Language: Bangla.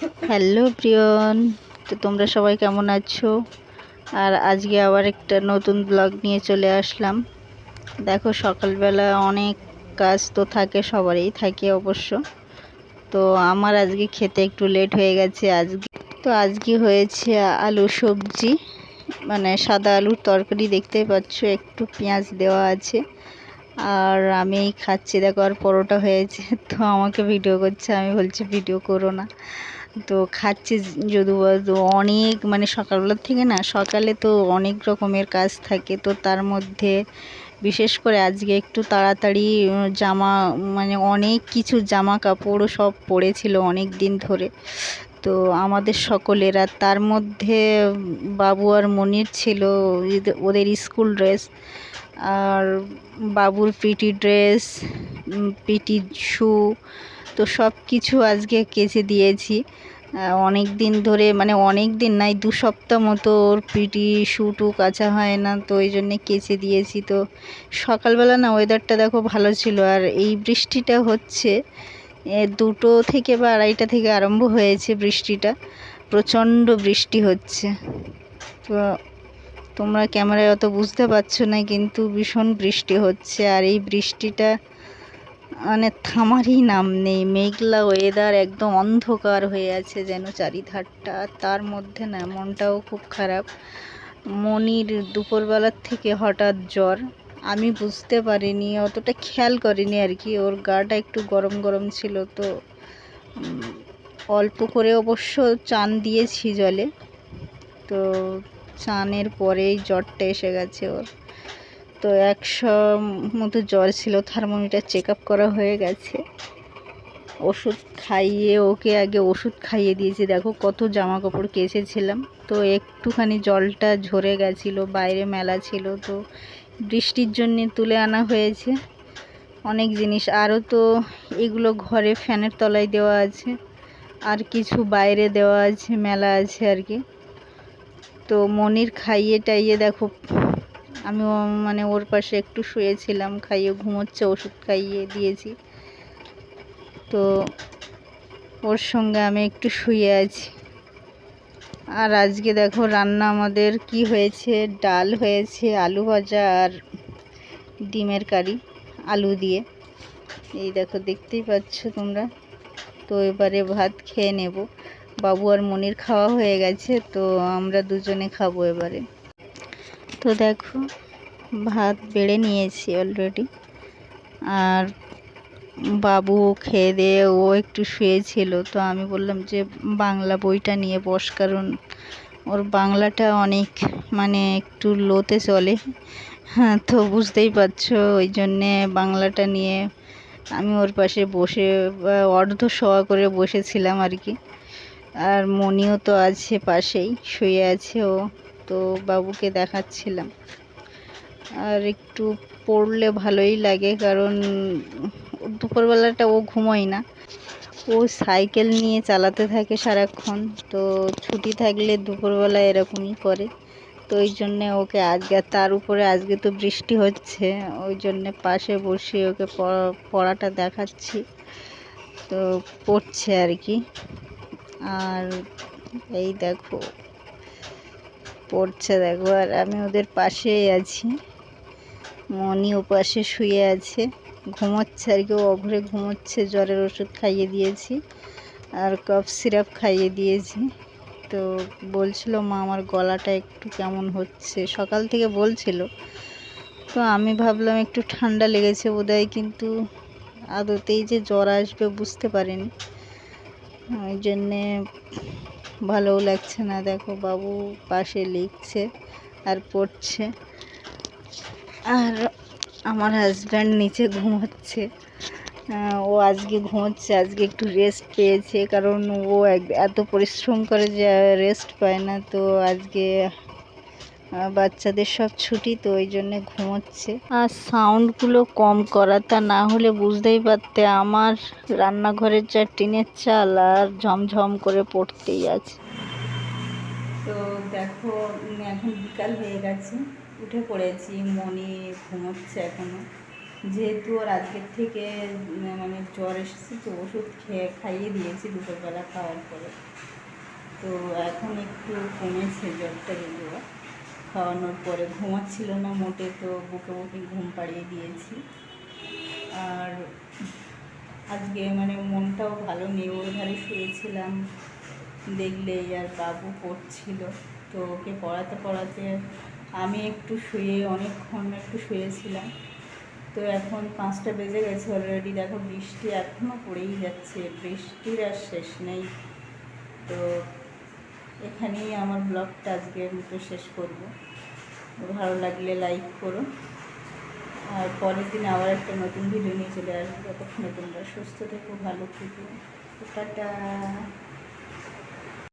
হ্যালো প্রিয়ন, তো তোমরা সবাই কেমন আছো? আর আজকে আবার একটা নতুন ব্লগ নিয়ে চলে আসলাম। দেখো, সকালবেলা অনেক কাজ তো থাকে সবারই, থাকে অবশ্য। তো আমার আজকে খেতে একটু লেট হয়ে গেছে আজকে। তো আজকে হয়েছে আলু সবজি মানে সাদা আলুর তরকারি দেখতেই পাচ্ছ, একটু পেঁয়াজ দেওয়া আছে। আর আমি খাচ্ছি, দেখো, আর পরোটা হয়েছে, তো আমাকে ভিডিও করছে, আমি বলছি ভিডিও করো না। তো খাচ্ছি যদি অনেক মানে সকালবেলার থেকে না, সকালে তো অনেক রকমের কাজ থাকে। তো তার মধ্যে বিশেষ করে আজকে একটু তাড়াতাড়ি জামা মানে অনেক কিছু জামা কাপড় সব পড়েছিল অনেক দিন ধরে। তো আমাদের সকলের, তার মধ্যে বাবু আর মনির ছিল ওদের স্কুল ড্রেস। আর বাবুর পিটি ড্রেস পিটি শু তো সব কিছু আজকে কেচে দিয়েছি। অনেক দিন ধরে মানে অনেক দিন নাই, দু সপ্তাহ মতো ওর পিটি শুটু কাচা হয় না, তো ওই জন্যে কেচে দিয়েছি। তো সকালবেলা না ওয়েদারটা দেখো ভালো ছিল, আর এই বৃষ্টিটা হচ্ছে দুটো থেকে বা আড়াইটা থেকে আরম্ভ হয়েছে বৃষ্টিটা, প্রচণ্ড বৃষ্টি হচ্ছে। তো তোমরা ক্যামেরায় অত বুঝতে পারছ না, কিন্তু ভীষণ বৃষ্টি হচ্ছে, আর এই বৃষ্টিটা মানে থামারই নাম নেই। মেঘলা ওয়েদার একদম অন্ধকার হয়ে আছে যেন চারিধারটা। তার মধ্যে না মনটাও খুব খারাপ। মনির দুপুরবেলার থেকে হঠাৎ জ্বর। আমি বুঝতে পারিনি, অতটা খেয়াল করিনি আর কি। ওর গাটা একটু গরম গরম ছিল তো অল্প করে অবশ্য চান দিয়েছি জলে। তো চানের পরেই জ্বরটা এসে গেছে ওর। তো একশো মতো জ্বর ছিল থার্মোমিটার চেক আপ করা হয়ে গেছে। ওষুধ খাইয়ে, ওকে আগে ওষুধ খাইয়ে দিয়েছি। দেখো কত জামা কাপড় কেচেছিলাম। তো একটুখানি জলটা ঝরে গেছিল, বাইরে মেলা ছিল, তো বৃষ্টির জন্যে তুলে আনা হয়েছে। অনেক জিনিস, আরও তো এগুলো ঘরে ফ্যানের তলায় দেওয়া আছে, আর কিছু বাইরে দেওয়া আছে, মেলা আছে আর কি। তো মনির খাইয়ে টাইয়ে দেখো আমি মানে ওর পাশে একটু শুয়েছিলাম, খাইয়ে ঘুমোচ্ছে, ওষুধ খাইয়ে দিয়েছি। তো ওর সঙ্গে আমি একটু শুয়ে আছি। আর আজকে দেখো রান্না আমাদের কি হয়েছে? ডাল হয়েছে, আলু ভাজা আর ডিমের কারি, আলু দিয়ে। এই দেখো, দেখতেই পাচ্ছ তোমরা? তো এবারে ভাত খেয়ে নেব। বাবু আর মনির খাওয়া হয়ে গেছে, তো আমরা দুজনে খাব এবারে। তো দেখো, ভাত বেড়ে নিয়েছি অলরেডি আর বাবু খেয়ে দিয়ে, ও একটু শুয়েছিল, তো আমি বললাম যে বাংলা বইটা নিয়ে বস, কারণ ওর বাংলাটা অনেক মানে একটু লোতে চলে। হ্যাঁ তো বুঝতেই পারছ, ওই জন্যে বাংলাটা নিয়ে আমি ওর পাশে বসে অর্ধ শোয়া করে বসেছিলাম আর কি। আর মনিও তো আছে পাশেই, শুয়ে আছে ও। তো বাবুকে দেখাচ্ছিলাম। আর একটু পড়লে ভালোই লাগে, কারণ দুপুরবেলাটা ও ঘুমোয় না। ও সাইকেল নিয়ে চালাতে থাকে সারাক্ষণ, তো ছুটি থাকলে দুপুরবেলা এরকমই করে। তো ওই জন্যে ওকে আজকে, তার উপরে আজকে তো বৃষ্টি হচ্ছে, ওই জন্যে পাশে বসিয়ে ওকে পড়াটা দেখাচ্ছি। তো পড়ছে আর কি। আর এই দেখো পড়ছে, দেখো, আর আমি ওদের পাশেই আছি। মনি ওপাশে শুয়ে আছে। ঘুমোচ্ছে আর কি অঘরে ঘুমোচ্ছে, জ্বরের ওষুধ খাইয়ে দিয়েছি আর কফ সিরাপ খাইয়ে দিয়েছি। তো বলছিল, মা, আমার গলাটা একটু কেমন হচ্ছে? সকাল থেকে বলছিল। তো আমি ভাবলাম, একটু ঠান্ডা লেগেছে বোধহয়, কিন্তু আদতেই যে জ্বর আসবে বুঝতে পারিনি। ওই জন্যে ভালোও লাগছে না, দেখো বাবু পাশে লিখছে আর পড়ছে। আর আমার হাজব্যান্ড নিচে ঘুমোচ্ছে। ও আজকে ঘুমোচ্ছে, আজকে একটু রেস্ট পেয়েছে, কারণ ও এত পরিশ্রম করে যে রেস্ট পায় না, তো আজকে বাচ্চাদের সব ছুটি তো ওই জন্য ঘুমোচ্ছে। আর সাউন্ডগুলো কম করা তা না হলে বুঝতেই পারতে আমার রান্নাঘরের যা টিনের চাল আর ঝমঝম করে পড়তেই আছে। তো দেখো এখন বিকাল হয়ে গেছে। উঠে পড়েছি মনে ঘুমোচ্ছে এখনও। যেহেতু ওর আজকের থেকে মানে জ্বর এসেছে তো ওষুধ খেয়ে খাইয়ে দিয়েছি দুপুরবেলা খাওয়ার পরে। তো এখন একটু কমেছে জ্বরটা যদিও। খাওয়ানোর পরে ঘুমাচ্ছিল না মোটে, তো বুকে বুকে ঘুম পাড়িয়ে দিয়েছি। আর আজকে মানে মনটাও ভালো নেই, ওর ধারে শুয়েছিলাম, দেখলেই আর বাবু পড়ছিল। তো ওকে পড়াতে পড়াতে আমি একটু শুয়ে, অনেকক্ষণ একটু শুয়েছিলাম। তো এখন পাঁচটা বেজে গেছে অলরেডি দেখো বৃষ্টি এখনও পড়েই যাচ্ছে, বৃষ্টির আর শেষ নেই। তো এখানেই আমার ব্লগটা আজকের মতো শেষ করব। ভালো লাগলে লাইক করো আর পরের দিন আবার একটা নতুন ভিডিও নিয়ে চলে আসব। ততক্ষণে তোমরা সুস্থ থেকো, ভালো থেকো। টাটা!